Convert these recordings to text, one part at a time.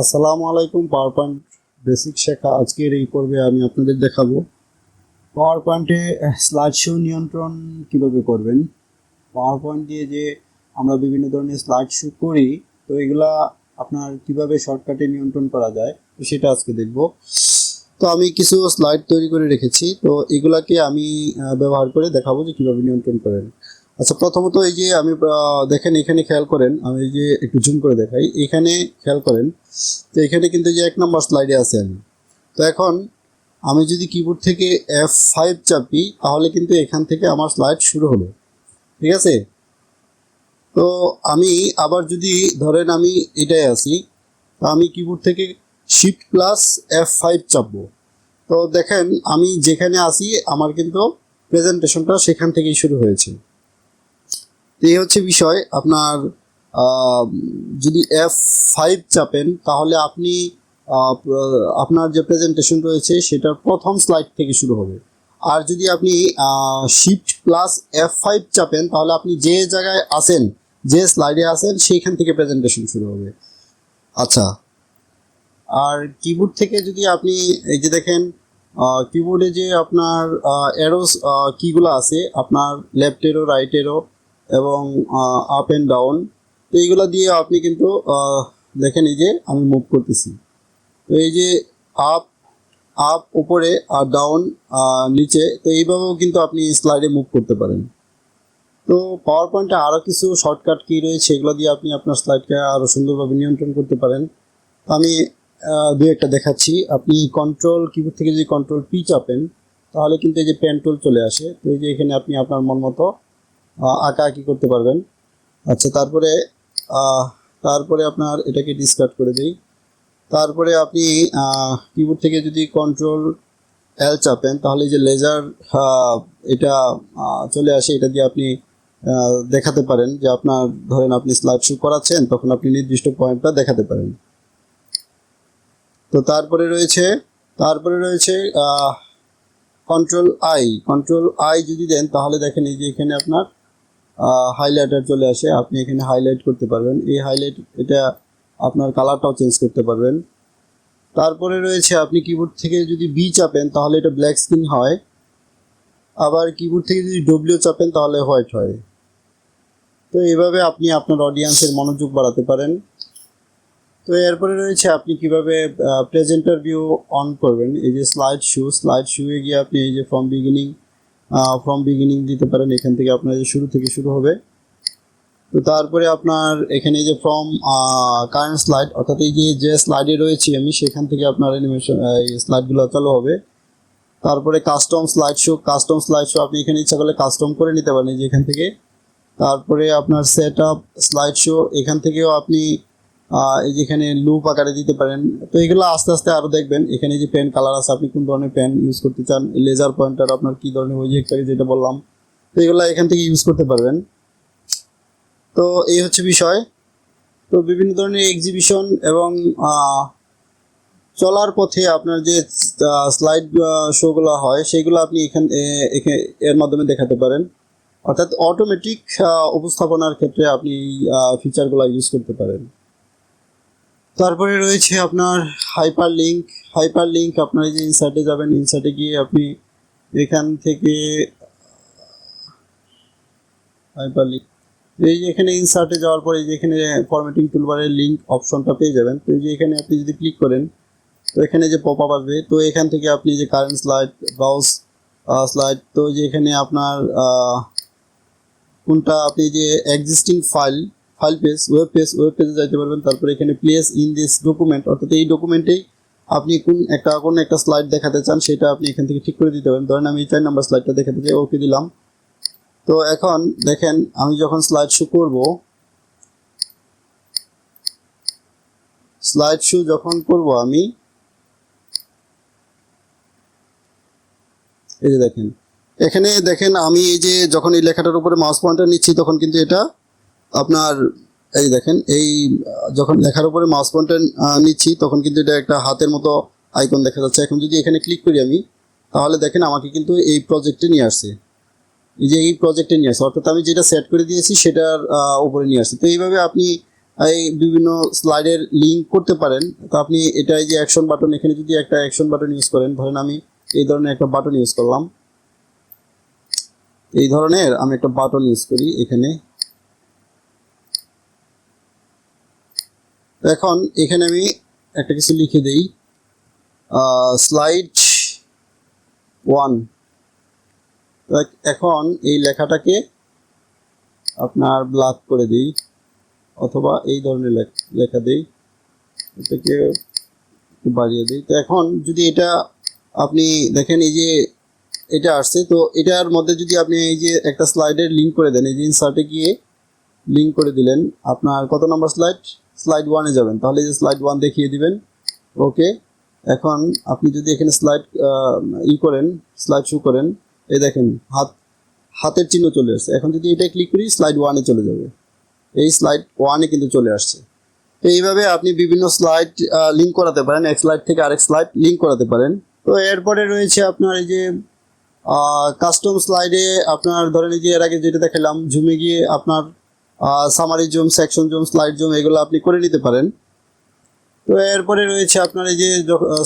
আসসালামু আলাইকুম power point basic শেখা আজকের এই পর্বে আমি আপনাদের দেখাবো পাওয়ার পয়েন্টে স্লাইড শো নিয়ন্ত্রণ কীভাবে করবেন। পাওয়ার পয়েন্ট দিয়ে যে আমরা বিভিন্ন ধরনের স্লাইড শো করি, তো এগুলা আপনার কীভাবে শর্টকাটে নিয়ন্ত্রণ করা যায়, তো সেটা আজকে দেখব। তো আমি কিছু স্লাইড তৈরি করে রেখেছি, তো এগুলাকে আমি ব্যবহার করে দেখাবো যে কীভাবে নিয়ন্ত্রণ করেন। আচ্ছা প্রথমত এই যে আমি দেখেন, এখানে খেয়াল করেন, আমি যে একটু জুম করে দেখাই, এখানে খেয়াল করেন, তো এখানে কিন্তু যে এক নম্বর স্লাইডে আছে আমি। তো এখন আমি যদি কিবোর্ড থেকে এফ ফাইভ চাপি, তাহলে কিন্তু এখান থেকে আমার স্লাইড শুরু হলো। ঠিক আছে? তো আমি আবার যদি ধরেন আমি এটাই আছি, তো আমি কিবোর্ড থেকে শিফট প্লাস এফ ফাইভ চাপবো। তো দেখেন, আমি যেখানে আসি আমার কিন্তু প্রেজেন্টেশনটা সেখান থেকেই শুরু হয়েছে। এই হচ্ছে বিষয়। আপনার যদি এফ ফাইভ চাপেন, তাহলে আপনি আপনার যে প্রেজেন্টেশন রয়েছে, সেটার প্রথম স্লাইড থেকে শুরু হবে। আর যদি আপনি শিফট প্লাস এফ ফাইভ চাপেন, তাহলে আপনি যে জায়গায় আসেন যে স্লাইডে আসেন সেইখান থেকে প্রেজেন্টেশন শুরু হবে। আচ্ছা। আর কিবোর্ড থেকে যদি আপনি, এই যে দেখেন কিবোর্ডে যে আপনার অ্যারোস কিগুলো আছে, আপনার লেফটেরও রাইটেরও এবং আপ অ্যান্ড ডাউন তো এইগুলো দিয়ে আপনি কিন্তু দেখেন এই যে আমি মুভ করতেছি। তো এই যে আপ আপ উপরে আর ডাউন নিচে, তো এইভাবেও কিন্তু আপনি স্লাইডে মুভ করতে পারেন। তো পাওয়ার পয়েন্টে আরও কিছু শর্টকাট কী রয়েছে, এগুলো দিয়ে আপনি আপনার স্লাইডকে আরও সুন্দরভাবে নিয়ন্ত্রণ করতে পারেন। আমি দু একটা দেখাচ্ছি। আপনি কন্ট্রোল কিবোর্ড থেকে যদি কন্ট্রোল পি চাপেন, তাহলে কিন্তু এই যে পেন টুল চলে আসে। তো এই যে এখানে আপনি আপনার মন মতো আঁকা আঁকি করতে পারবেন। আচ্ছা তারপরে তারপরে আপনার এটাকে ডিসকার্ড করে দিই। তারপরে আপনি কিবোর্ড থেকে যদি কন্ট্রোল এল চাপেন, তাহলে যে লেজার এটা চলে আসে, এটা দিয়ে আপনি দেখাতে পারেন যে আপনার, ধরেন আপনি স্লাইড শো করাচ্ছেন, তখন আপনি নির্দিষ্ট পয়েন্টটা দেখাতে পারেন। তো তারপরে রয়েছে তারপরে রয়েছে কন্ট্রোল আই কন্ট্রোল আই যদি দেন, তাহলে দেখেন এই যে এখানে আপনার হাইলাইটার চলে আসে। আপনি এখানে হাইলাইট করতে পারবেন। এই হাইলাইট এটা আপনার কালারটাও চেঞ্জ করতে পারবেন। তারপরে রয়েছে, আপনি কিবোর্ড থেকে যদি বি চাপেন, তাহলে এটা ব্ল্যাক স্ক্রিন হয়। আবার কিবোর্ড থেকে যদি ডব্লিউ চাপেন, তাহলে হোয়াইট হয়। তো এইভাবে আপনি আপনার অডিয়েন্সের মনোযোগ বাড়াতে পারেন। তো এরপরে রয়েছে, আপনি কীভাবে প্রেজেন্টার ভিউ অন করবেন। এই যে স্লাইড শু স্লাইড শুয়ে গিয়ে আপনি এই যে ফ্রম বিগিনিং ফ্রম বিগিনিং দিতে পারেন, এখান থেকে আপনার যে শুরু থেকে শুরু হবে। তো তারপরে আপনার এখানে যে ফ্রম কারেন্ট স্লাইড অর্থাৎ এই যে যে স্লাইডে রয়েছি আমি, সেখান থেকে আপনার অ্যানিমেশন এই স্লাইডগুলো চালু হবে। তারপরে custom slide show custom slide show আপনি এখানে ইচ্ছা করলে কাস্টম করে নিতে পারেন যে এখান থেকে। তারপরে আপনার সেট আপ স্লাইড শো এখান থেকেও আপনি এই যে এখানে লুপ আকারে দিতে পারেন। তো এগুলো আস্তে আস্তে আরও দেখবেন। এখানে যে পেন কালার আছে, আপনি কোন ধরনের পেন ইউজ করতে চান লেজার পয়েন্টার আপনার কী ধরনের ওই যেটা বললাম, তো এগুলো এখান থেকে ইউজ করতে পারবেন। তো এই হচ্ছে বিষয়। তো বিভিন্ন ধরনের এক্সিবিশন এবং চলার পথে আপনার যে স্লাইড শোগুলো হয়, সেগুলো আপনি এখান এখে- এর মাধ্যমে দেখাতে পারেন। অর্থাৎ অটোমেটিক উপস্থাপনার ক্ষেত্রে আপনি ফিচারগুলো ইউজ করতে পারেন। তারপরে রয়েছে আপনার হাইপার লিঙ্ক হাইপার লিঙ্ক আপনার যে ইনসার্টে যাবেন ইনসার্টে গিয়ে আপনি এখান থেকে হাইপার লিঙ্ক এই যে এখানে ইনসার্টে যাওয়ার পরে এই যে এখানে ফরম্যাটিং টুলবারের লিঙ্ক অপশনটা পেয়ে যাবেন। তো এই যে এখানে আপনি যদি ক্লিক করেন, তো এখানে যে পপ আপ আসবে, তো এখান থেকে আপনি যে কারেন্ট স্লাইড ব্রাউজ স্লাইড তো যে এখানে আপনার কোনটা, আপনি যে existing file file page web page web পেজে যাইতে পারবেন। তারপরে এখানে প্লেস ইন দিস ডকুমেন্ট অর্থাৎ এই ডকুমেন্টেই আপনি কোন একটা কোন একটা স্লাইড দেখাতে চান, সেটা আপনি এখান থেকে ঠিক করে দিতে পারেন। ধরেন আমি চার নাম্বার স্লাইডটা দেখাতে চাই ওকে দিলাম। তো এখন দেখেন, আমি যখন স্লাইড শো করব স্লাইড শো যখন করব আমি, এই যে দেখেন। এখানে দেখেন আমি এই যে যখন এই লেখাটার উপরে মাউস পয়েন্টার নিচ্ছি, তখন কিন্তু এটা আপনার, এই দেখেন, এই, যখন লেখার উপরে মাউস পয়েন্টার নিচ্ছি, তখন কিন্তু এটা একটা হাতের মতো আইকন দেখা যাচ্ছে। এখন যদি এখানে ক্লিক করি আমি, তাহলে দেখেন আমাকে কিন্তু এই প্রজেক্টে নিয়ে আসছে। এই যে এই প্রজেক্টে নিয়ে আসছে, অর্থাৎ আমি যেটা সেট করে দিয়েছি, সেটার উপরে নিয়ে আসছে। তো এইভাবে আপনি, এই বিভিন্ন স্লাইডের লিঙ্ক করতে পারেন। তো আপনি এটা এই যে অ্যাকশন বাটন এখানে যদি একটা অ্যাকশন বাটন ইউজ করেন, ধরেন আমি এই ধরনের একটা বাটন ইউজ করলাম। এই ধরনের আমি একটা বাটন ইউজ করি এখানে। এখন এখানে আমি একটা কিছু লিখে দেই। স্লাইড ওয়ান এখন এই লেখাটাকে আপনার ব্লাক করে দিই, অথবা এই ধরনের লেখ- দিই। এটাকে বাড়িয়ে দিই। তো এখন যদি এটা আপনি দেখেন, এই যে এটা আসছে, তো এটার মধ্যে যদি আপনি এই যে একটা স্লাইডের লিঙ্ক করে দেন, এই যে ইনসার্টে গিয়ে লিঙ্ক করে দিলেন, আপনার কত নম্বর স্লাইড স্লাইড ওয়ানে যাবেন। তাহলে যে স্লাইড ওয়ান দেখিয়ে দিবেন। ওকে এখন আপনি যদি এখানে স্লাইড ই করেন স্লাইড শু করেন, এই দেখেন, হাত, হাতের চিহ্ন চলে আসছে। এখন যদি এটা ক্লিক করি স্লাইড ওয়ানে চলে যাবে। এই স্লাইড ওয়ানে কিন্তু চলে আসছে। তো এইভাবে আপনি বিভিন্ন স্লাইড লিঙ্ক করাতে পারেন। এক স্লাইড থেকে আরেক স্লাইড লিঙ্ক করাতে পারেন। তো এরপরে রয়েছে আপনার এই যে কাস্টম স্লাইডে আপনার ধরেন এই যে এর আগে যেটা দেখালাম ঝুমে গিয়ে আপনার summary zoom section zoom slide zoom এগুলো আপনি করে নিতে পারেন। তো এরপরে রয়েছে আপনার এই যে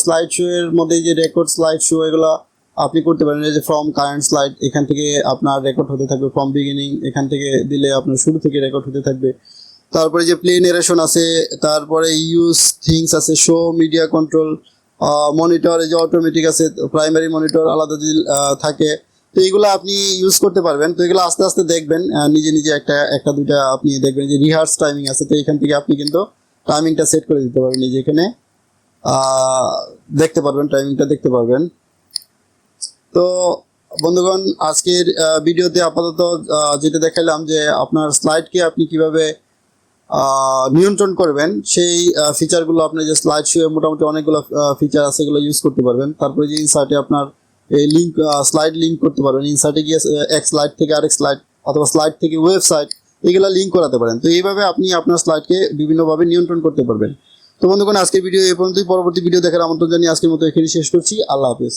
স্লাইড শো এর মধ্যে যে রেকর্ড স্লাইড শো এগুলো আপনি করতে পারেন। এই যে ফ্রম কারেন্ট স্লাইড এখান থেকে আপনার রেকর্ড হতে থাকবে ফ্রম বিগিনিং এখান থেকে দিলে আপনার শুরু থেকে রেকর্ড হতে থাকবে। তারপরে যে প্লে নেরেশন আছে, তারপরে ইউজ থিংস আছে শো মিডিয়া কন্ট্রোল মনিটর এই যে অটোমেটিক আছে প্রাইমারি মনিটর আলাদা যদি থাকে তো এগুলো আপনি ইউজ করতে পারবেন। তো এগুলো আস্তে আস্তে দেখবেন নিজে নিজে একটা একটা দুইটা আপনি দেখবেন যে রিহার্স টাইমিং আছে। তো এখান থেকে আপনি কিন্তু টাইমিংটা সেট করে দিতে পারবেন যে এখানে। দেখতে পারবেন টাইমিংটা দেখতে পারবেন। তো বন্ধুগণ, আজকের ভিডিওতে আপাতত যেটা দেখালাম যে আপনার স্লাইডকে আপনি কীভাবে নিয়ন্ত্রণ করবেন, সেই ফিচারগুলো আপনার যে স্লাইড শুয়ে মোটামুটি অনেকগুলো ফিচার আছে, এগুলো ইউজ করতে পারবেন। তারপরে যে ইনসার্টে আপনার এই লিঙ্ক স্লাইড লিঙ্ক করতে পারবেন। ইনসার্টে গিয়ে এক স্লাইড থেকে আরেক স্লাইড অথবা স্লাইড থেকে ওয়েবসাইট এগুলো লিঙ্ক করাতে পারেন। তো এইভাবে আপনি আপনার স্লাইডকে বিভিন্নভাবে নিয়ন্ত্রণ করতে পারবেন। তো বন্ধুগণ, আজকের ভিডিও এই পর্যন্তই। পরবর্তী ভিডিও দেখার আমন্ত্রণ জানিয়ে আজকের মতো এখানে শেষ করছি। আল্লাহ হাফেজ।